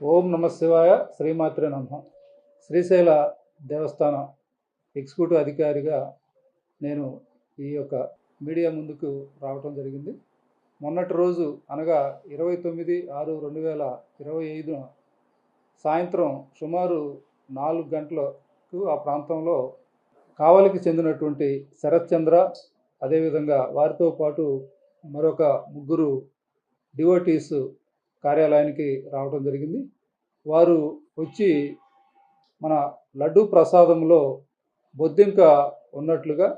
ఓం నమ శివాయ శ్రీమాత్రే నమ. శ్రీశైల దేవస్థానం ఎగ్జిక్యూటివ్ అధికారిగా నేను ఈ యొక్క మీడియా ముందుకు రావటం జరిగింది. మొన్నటి రోజు అనగా ఇరవై తొమ్మిది ఆరు రెండు వేల ఇరవై ఐదున సాయంత్రం సుమారు నాలుగు గంటలకు ఆ ప్రాంతంలో కావలికి చెందినటువంటి శరత్చంద్ర అదేవిధంగా వారితో పాటు మరొక ముగ్గురు డివోటీస్ కార్యాలయానికి రావడం జరిగింది. వారు వచ్చి మన లడ్డు ప్రసాదంలో బొద్దింక ఉన్నట్లుగా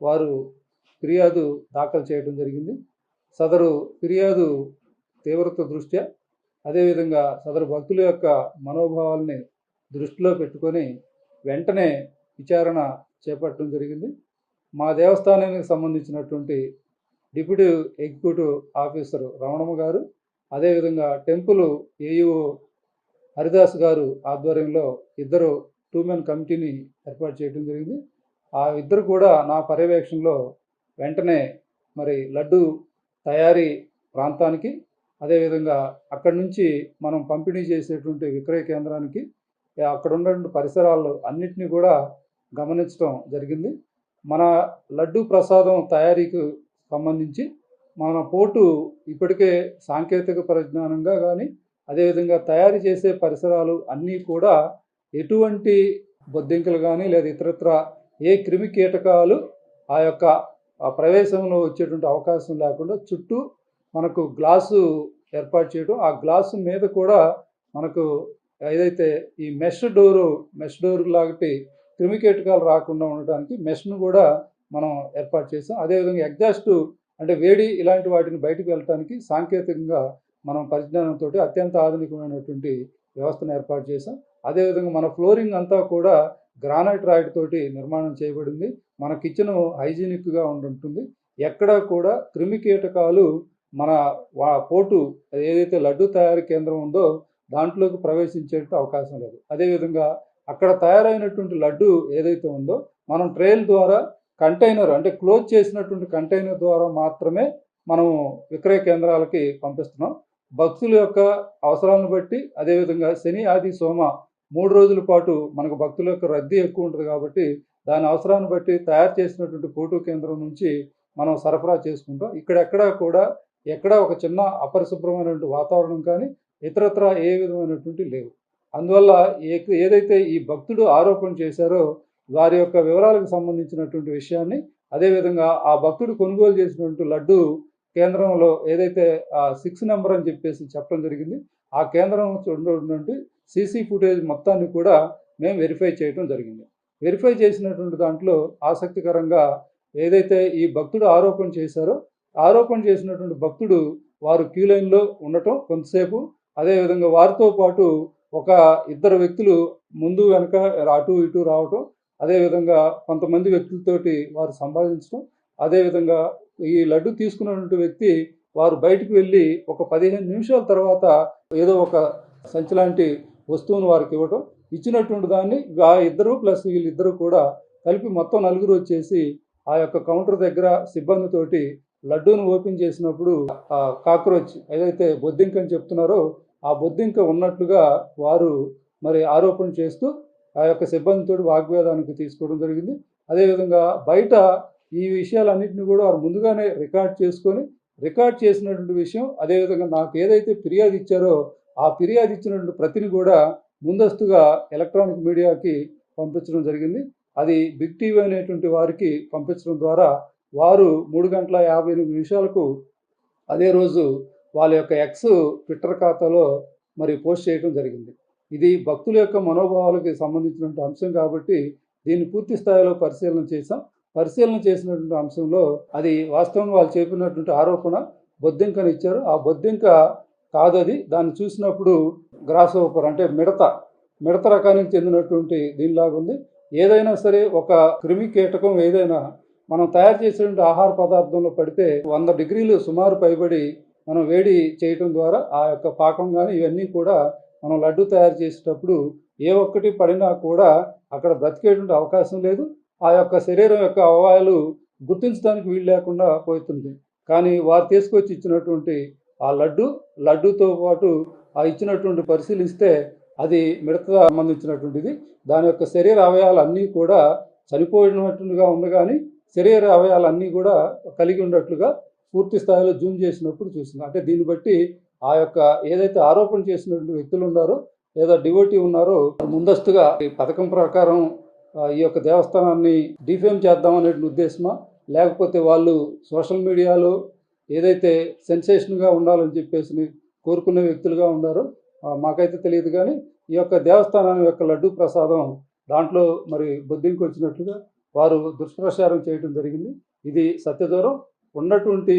వారు ఫిర్యాదు దాఖలు చేయడం జరిగింది. సదరు ఫిర్యాదు తీవ్రత దృష్ట్యా అదేవిధంగా సదరు భక్తుల యొక్క మనోభావాల్ని దృష్టిలో పెట్టుకొని వెంటనే విచారణ చేపట్టడం జరిగింది. మా దేవస్థానానికి సంబంధించినటువంటి డిప్యూటీ ఎగ్జిక్యూటివ్ ఆఫీసర్ రమణమ్మ గారు అదేవిధంగా టెంపుల్ ఏఈఓ హరిదాస్ గారు ఆధ్వర్యంలో ఇద్దరు టూ మెన్ కమిటీని ఏర్పాటు చేయడం జరిగింది. ఆ ఇద్దరు కూడా నా పర్యవేక్షణలో వెంటనే మరి లడ్డు తయారీ ప్రాంతానికి అదేవిధంగా అక్కడి నుంచి మనం పంపిణీ చేసేటువంటి విక్రయ కేంద్రానికి అక్కడ ఉన్నటువంటి పరిసరాలు అన్నిటినీ కూడా గమనించడం జరిగింది. మన లడ్డు ప్రసాదం తయారీకి సంబంధించి మన పోటు ఇప్పటికే సాంకేతిక పరిజ్ఞానంగా కానీ అదేవిధంగా తయారు చేసే పరిసరాలు అన్నీ కూడా ఎటువంటి బొద్దింకలు కానీ లేదా ఇతరత్ర ఏ క్రిమి కీటకాలు ఆ యొక్క ఆ ప్రవేశంలో వచ్చేటువంటి అవకాశం లేకుండా చుట్టూ మనకు గ్లాసు ఏర్పాటు చేయడం ఆ గ్లాసు మీద కూడా మనకు ఏదైతే ఈ మెష్ డోరు మెష్ డోర్ లాంటి క్రిమి కీటకాలు రాకుండా ఉండడానికి మెష్ను కూడా మనం ఏర్పాటు చేసాం. అదేవిధంగా ఎగ్జాస్ట్ అంటే వేడి ఇలాంటి వాటిని బయటకు వెళ్ళటానికి సాంకేతికంగా మనం పరిజ్ఞానంతో అత్యంత ఆధునికమైనటువంటి వ్యవస్థను ఏర్పాటు చేసాం అదేవిధంగా మన ఫ్లోరింగ్ అంతా కూడా గ్రానైట్ రాయిడ్ తోటి నిర్మాణం చేయబడింది. మన కిచెన్ హైజీనిక్గా ఉంటుంది ఎక్కడా కూడా క్రిమి కీటకాలు మన వా పోటు ఏదైతే లడ్డు తయారీ కేంద్రం ఉందో దాంట్లోకి ప్రవేశించే అవకాశం లేదు. అదేవిధంగా అక్కడ తయారైనటువంటి లడ్డు ఏదైతే ఉందో మనం ట్రైల్ ద్వారా కంటైనర్ అంటే క్లోజ్ చేసినటువంటి కంటైనర్ ద్వారా మాత్రమే మనం విక్రయ కేంద్రాలకి పంపిస్తున్నాం. భక్తుల యొక్క అవసరాలను బట్టి అదేవిధంగా శని ఆది సోమ మూడు రోజుల పాటు మనకు భక్తుల యొక్క రద్దీ ఎక్కువ ఉంటుంది కాబట్టి దాని అవసరాన్ని బట్టి తయారు చేసినటువంటి ఫోటో కేంద్రం నుంచి మనం సరఫరా చేసుకుంటాం. ఇక్కడెక్కడా కూడా ఎక్కడ ఒక చిన్న అపరిశుభ్రమైనటువంటి వాతావరణం కానీ ఇతరత్ర ఏ విధమైనటువంటి లేవు. అందువల్ల ఏ- ఏదైతే ఈ భక్తుడు ఆరోపణ చేశారో వారి యొక్క వివరాలకు సంబంధించినటువంటి విషయాన్ని అదేవిధంగా ఆ భక్తుడు కొనుగోలు చేసినటువంటి లడ్డు కేంద్రంలో ఏదైతే సిక్స్ నెంబర్ అని చెప్పేసి చెప్పడం జరిగింది ఆ కేంద్రం చూడటువంటి సీసీ ఫుటేజ్ మొత్తాన్ని కూడా మేము వెరిఫై చేయడం జరిగింది. వెరిఫై చేసినటువంటి దాంట్లో ఆసక్తికరంగా ఏదైతే ఈ భక్తుడు ఆరోపణ చేశారో ఆరోపణ చేసినటువంటి భక్తుడు వారు క్యూ లైన్లో ఉండటం కొంతసేపు అదేవిధంగా వారితో పాటు ఒక ఇద్దరు వ్యక్తులు ముందు వెనక అటు ఇటు రావటం అదేవిధంగా కొంతమంది వ్యక్తులతోటి వారు సంభాషించడం అదేవిధంగా ఈ లడ్డు తీసుకున్నటువంటి వ్యక్తి వారు బయటకు వెళ్ళి ఒక పదిహేను నిమిషాల తర్వాత ఏదో ఒక సంచి లాంటి వస్తువును వారికి ఇవ్వటం ఇచ్చినటువంటి దాన్ని ఆ ఇద్దరు ప్లస్ వీళ్ళిద్దరూ కూడా కలిపి మొత్తం నలుగురు వచ్చేసి ఆ యొక్క కౌంటర్ దగ్గర సిబ్బందితోటి లడ్డూను ఓపెన్ చేసినప్పుడు ఆ కాక్రోచ్ ఏదైతే బొద్దింక అని చెప్తున్నారో ఆ బొద్దింక ఉన్నట్లుగా వారు మరి ఆరోపణ చేస్తూ ఆ యొక్క సిబ్బందితో వాగ్వేదానికి తీసుకోవడం జరిగింది. అదేవిధంగా బయట ఈ విషయాలన్నింటినీ కూడా వారు ముందుగానే రికార్డ్ చేసుకొని రికార్డ్ చేసినటువంటి విషయం అదేవిధంగా నాకు ఏదైతే ఫిర్యాదు ఇచ్చారో ఆ ఫిర్యాదు ఇచ్చినటువంటి ప్రతిని కూడా ముందస్తుగా ఎలక్ట్రానిక్ మీడియాకి పంపించడం జరిగింది. అది బిగ్ టీవీ అనేటువంటి వారికి పంపించడం ద్వారా వారు మూడు గంటల యాభై ఎనిమిది నిమిషాలకు అదే రోజు వాళ్ళ యొక్క ఎక్స్ ట్విట్టర్ ఖాతాలో మరి పోస్ట్ చేయడం జరిగింది. ఇది భక్తుల యొక్క మనోభావాలకి సంబంధించినటువంటి అంశం కాబట్టి దీన్ని పూర్తి స్థాయిలో పరిశీలన చేశాం. పరిశీలన చేసినటువంటి అంశంలో అది వాస్తవం వాళ్ళు చెప్పినటువంటి ఆరోపణ బొద్దింకని ఇచ్చారు. ఆ బొద్దింక కాదు అది దాన్ని చూసినప్పుడు గ్రాస్ ఓపర్ అంటే మిడత మిడత రకానికి చెందినటువంటి దీనిలాగా ఉంది. ఏదైనా సరే ఒక క్రిమి కీటకం ఏదైనా మనం తయారు చేసినటువంటి ఆహార పదార్థంలో పడితే వంద డిగ్రీలు సుమారు పైబడి మనం వేడి చేయటం ద్వారా ఆ యొక్క పాకం కానీ ఇవన్నీ కూడా మనం లడ్డు తయారు చేసేటప్పుడు ఏ ఒక్కటి పడినా కూడా అక్కడ బ్రతికేటువంటి అవకాశం లేదు. ఆ యొక్క శరీరం యొక్క అవయాలు గుర్తించడానికి వీలు లేకుండా పోతుంది. కానీ వారు తీసుకొచ్చి ఇచ్చినటువంటి ఆ లడ్డు లడ్డుతో పాటు ఆ ఇచ్చినటువంటి పరిశీలిస్తే అది మిడత సంబంధించినటువంటిది. దాని యొక్క శరీర అవయవాలు అన్నీ కూడా చనిపోయినట్టుగా ఉంది కానీ శరీర అవయాలన్నీ కూడా కలిగి ఉన్నట్లుగా పూర్తి స్థాయిలో జూమ్ చేసినప్పుడు చూసింది అంటే దీన్ని బట్టి ఆ యొక్క ఏదైతే ఆరోపణ చేసినటువంటి వ్యక్తులు ఉన్నారో లేదా డివోటీ ఉన్నారో ముందస్తుగా ఈ పథకం ప్రకారం ఈ యొక్క దేవస్థానాన్ని డిఫేమ్ చేద్దామనే ఉద్దేశమా? లేకపోతే వాళ్ళు సోషల్ మీడియాలో ఏదైతే సెన్సేషన్గా ఉండాలని చెప్పేసి కోరుకునే వ్యక్తులుగా ఉన్నారో మాకైతే తెలియదు కానీ ఈ యొక్క దేవస్థానం యొక్క లడ్డు ప్రసాదం దాంట్లో మరి బొద్దింకి వచ్చినట్లుగా వారు దుష్ప్రచారం చేయడం జరిగింది. ఇది సత్యదూరం ఉన్నటువంటి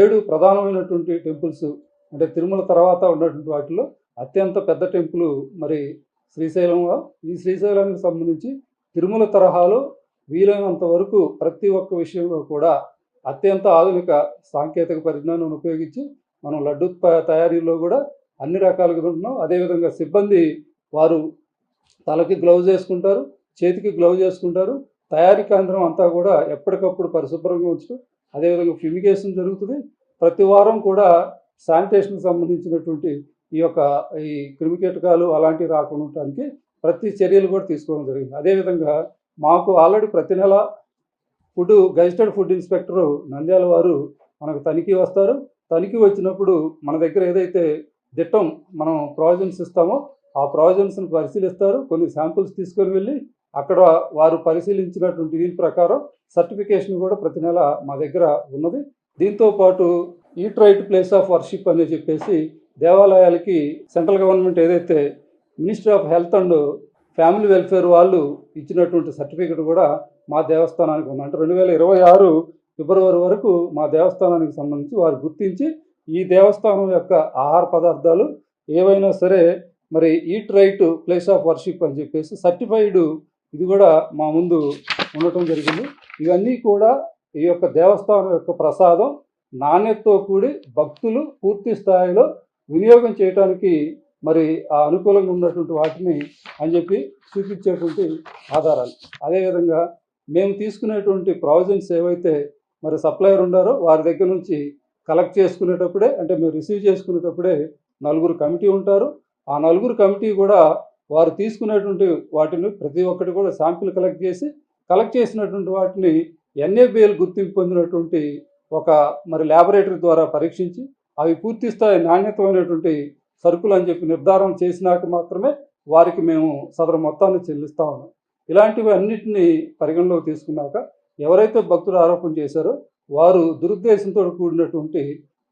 ఏడు ప్రధానమైనటువంటి టెంపుల్స్ అంటే తిరుమల తర్వాత ఉన్నటువంటి వాటిలో అత్యంత పెద్ద టెంపుల్ మరి శ్రీశైలంలో ఈ శ్రీశైలానికి సంబంధించి తిరుమల తరహాలో వీలైనంత వరకు ప్రతి ఒక్క విషయంలో కూడా అత్యంత ఆధునిక సాంకేతిక పరిజ్ఞానం ఉపయోగించి మనం లడ్డు తయారీలో కూడా అన్ని రకాలుగా ఉంటున్నాం. అదేవిధంగా సిబ్బంది వారు తలకి గ్లౌజ్ వేసుకుంటారు చేతికి గ్లౌజ్ వేసుకుంటారు. తయారీ కేంద్రం అంతా కూడా ఎప్పటికప్పుడు పరిశుభ్రంగా ఉంచడం అదేవిధంగా ఫ్యూమిగేషన్ జరుగుతుంది. ప్రతి వారం కూడా శానిటేషన్కి సంబంధించినటువంటి ఈ యొక్క ఈ క్రిమికీటకాలు అలాంటివి రాకుండా ఉండటానికి ప్రతి చర్యలు కూడా తీసుకోవడం జరిగింది. అదేవిధంగా మాకు ఆల్రెడీ ప్రతి నెల food gazetted food inspector Nandyal వారు మనకు తనిఖీ వస్తారు. తనిఖీ వచ్చినప్పుడు మన దగ్గర ఏదైతే దిట్టం మనం ప్రావిజన్స్ ఇస్తామో ఆ ప్రావిజన్స్ని పరిశీలిస్తారు. కొన్ని శాంపుల్స్ తీసుకొని వెళ్ళి అక్కడ వారు పరిశీలించినటువంటి దీని ప్రకారం సర్టిఫికేషన్ కూడా ప్రతి నెల మా దగ్గర ఉన్నది. దీంతో పాటు eat right place of worship అని చెప్పేసి దేవాలయాలకి సెంట్రల్ గవర్నమెంట్ ఏదైతే ministry of health and family welfare వాళ్ళు ఇచ్చినటువంటి సర్టిఫికెట్ కూడా మా దేవస్థానానికి ఉంది అంటే రెండు వేల ఇరవై ఆరు ఫిబ్రవరి వరకు మా దేవస్థానానికి సంబంధించి వారు గుర్తించి ఈ దేవస్థానం యొక్క ఆహార పదార్థాలు ఏవైనా సరే మరి eat right place of worship అని చెప్పేసి సర్టిఫైడ్ ఇది కూడా మా ముందు ఉండటం జరిగింది. ఇవన్నీ కూడా ఈ యొక్క దేవస్థానం యొక్క ప్రసాదం నాణ్యతతో కూడి భక్తులు పూర్తి స్థాయిలో వినియోగం చేయటానికి మరి ఆ అనుకూలంగా ఉన్నటువంటి వాటిని అని చెప్పి చూపించేటువంటి ఆధారాలు. అదేవిధంగా మేము తీసుకునేటువంటి ప్రావిజన్స్ ఏవైతే మరి సప్లయర్ ఉండారో వారి దగ్గర నుంచి కలెక్ట్ చేసుకునేటప్పుడే అంటే మేము రిసీవ్ చేసుకునేటప్పుడే నలుగురు కమిటీ ఉంటారు. ఆ నలుగురు కమిటీ కూడా వారు తీసుకునేటువంటి వాటిని ప్రతి ఒక్కటి కూడా శాంపిల్ కలెక్ట్ చేసి కలెక్ట్ చేసినటువంటి వాటిని ఎన్ఏబిఎల్ గుర్తింపు పొందినటువంటి ఒక మరి ల్యాబొరేటరీ ద్వారా పరీక్షించి అవి పూర్తి స్థాయి నాణ్యతమైనటువంటి సరుకులు అని చెప్పి నిర్ధారణ చేసినాక మాత్రమే వారికి మేము సదరు మొత్తాన్ని చెల్లిస్తా ఉన్నాం. ఇలాంటివి అన్నిటినీ పరిగణలోకి తీసుకున్నాక ఎవరైతే భక్తులు ఆరోపణ చేశారో వారు దురుద్దేశంతో కూడినటువంటి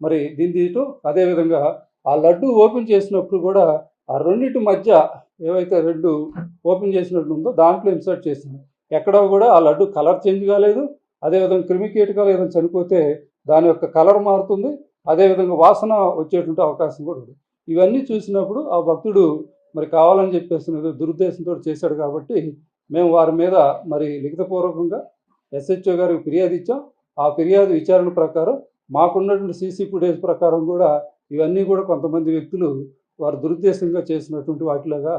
మరి దీని తీయటం అదేవిధంగా ఆ లడ్డు ఓపెన్ చేసినప్పుడు కూడా ఆ రెండింటి మధ్య ఏవైతే రెండు ఓపెన్ చేసినట్టు ఉందో దాంట్లో ఇన్సర్ట్ చేసింది ఎక్కడో కూడా ఆ లడ్డు కలర్ చేంజ్ కాలేదు అదేవిధంగా క్రిమికీటకాలు ఏదైనా చనిపోతే దాని యొక్క కలర్ మారుతుంది అదేవిధంగా వాసన వచ్చేటువంటి అవకాశం కూడా ఉంది. ఇవన్నీ చూసినప్పుడు ఆ భక్తుడు మరి కావాలని చెప్పేసిన దురుద్దేశంతో చేశాడు కాబట్టి మేము వారి మీద మరి లిఖితపూర్వకంగా ఎస్హెచ్ఓ గారికి ఫిర్యాదు ఇచ్చాం. ఆ ఫిర్యాదు విచారణ ప్రకారం మాకున్నటువంటి సీసీ ఫుటేజ్ ప్రకారం కూడా ఇవన్నీ కూడా కొంతమంది వ్యక్తులు వారు దురుద్దేశంగా చేసినటువంటి వాటిలాగా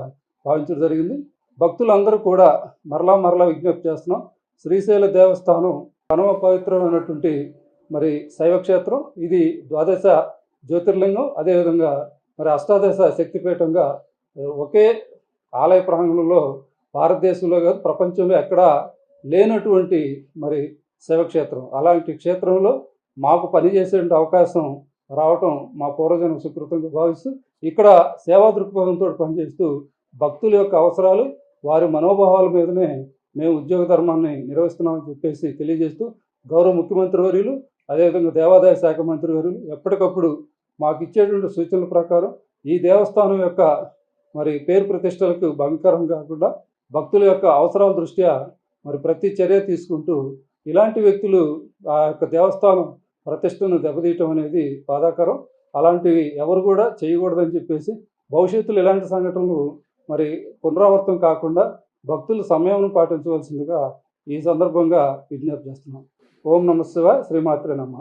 భావించడం జరిగింది. భక్తులందరూ కూడా మరలా మరలా విజ్ఞప్తి చేస్తున్నాం. శ్రీశైల దేవస్థానం పరమ పవిత్రమైనటువంటి మరి శైవక్షేత్రం ఇది ద్వాదశ జ్యోతిర్లింగం అదేవిధంగా మరి అష్టాదశ శక్తిపీఠంగా ఒకే ఆలయ ప్రాంగణంలో భారతదేశంలో కాదు ప్రపంచంలో ఎక్కడా లేనటువంటి మరి శైవక్షేత్రం. అలాంటి క్షేత్రంలో మాకు పనిచేసే అవకాశం రావటం మా పూర్వజన్మ సుకృతంగా భావిస్తూ ఇక్కడ సేవా దృక్పథంతో పనిచేస్తూ భక్తుల యొక్క అవసరాలు వారి మనోభావాల మీదనే మేము ఉద్యోగ ధర్మాన్ని నిర్వహిస్తున్నామని చెప్పేసి తెలియజేస్తూ గౌరవ ముఖ్యమంత్రి వర్యులు అదేవిధంగా దేవాదాయ శాఖ మంత్రి గారు ఎప్పటికప్పుడు మాకు ఇచ్చేటువంటి సూచనల ప్రకారం ఈ దేవస్థానం యొక్క మరి పేరు ప్రతిష్టలకు భంగకరం కాకుండా భక్తుల యొక్క అవసరాల దృష్ట్యా మరి ప్రతి చర్య తీసుకుంటూ ఇలాంటి వ్యక్తులు ఆ యొక్క దేవస్థానం ప్రతిష్టను దెబ్బతీయటం అనేది బాధాకరం. అలాంటివి ఎవరు కూడా చేయకూడదని చెప్పేసి భవిష్యత్తులో ఇలాంటి సంఘటనలు మరి పునరావృతం కాకుండా భక్తులు సమయం పాటించవలసిందిగా ఈ సందర్భంగా విజ్ఞప్తి చేస్తున్నాం. ఓం నమ శివాయ. శ్రీమాత్రే నమ.